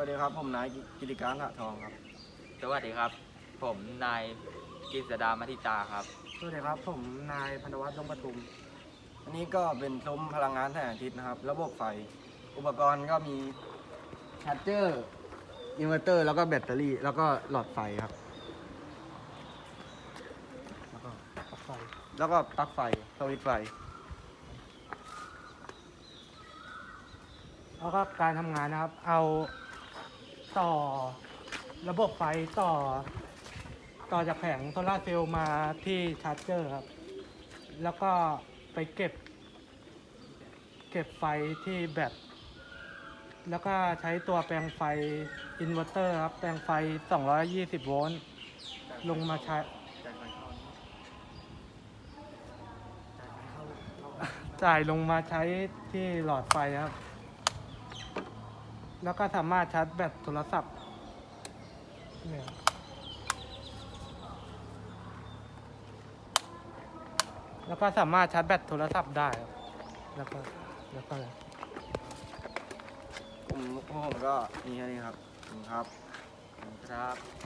วัสดีครับ ผมนายกิติการหะทองครับ สวัสดีครับ ผมนายกฤษดามัทิตาครับ สวัสดีครับ ผมนายพันธวัฒน์ดงปทุม อันนี้ก็เป็นซุ้มพลังงานแสงอาทิตย์นะครับ ระบบไฟ อุปกรณ์ก็มีชาร์จเจอร์อินเวอร์เตอร์ แล้วก็แบตเตอรี่ แล้วก็หลอดไฟครับ แล้วก็ปลั๊กไฟ แล้วก็ปลั๊กไฟสวิตช์ไฟ แล้วก็การทำงานนะครับ เอา ต่อระบบไฟต่อ ต่อจากแผงโซลาร์เซลล์มาที่ชาร์จเจอร์ครับ แล้วก็ไปเก็บ เก็บไฟที่แบตแล้วก็ใช้ตัวแปลงไฟอินเวอร์เตอร์ครับ แปลงไฟ 220 โวลต์ลงมาใช้จ่ายลงมาใช้ที่หลอดไฟครับ แล้วก็สามารถชาร์จแบตโทรศัพท์เนี่ยแล้วก็สามารถชาร์จแบตโทรศัพท์ได้ แล้วก็แล้วก็ผมผมก็มีแค่นี้ครับขอบคุณครับครับ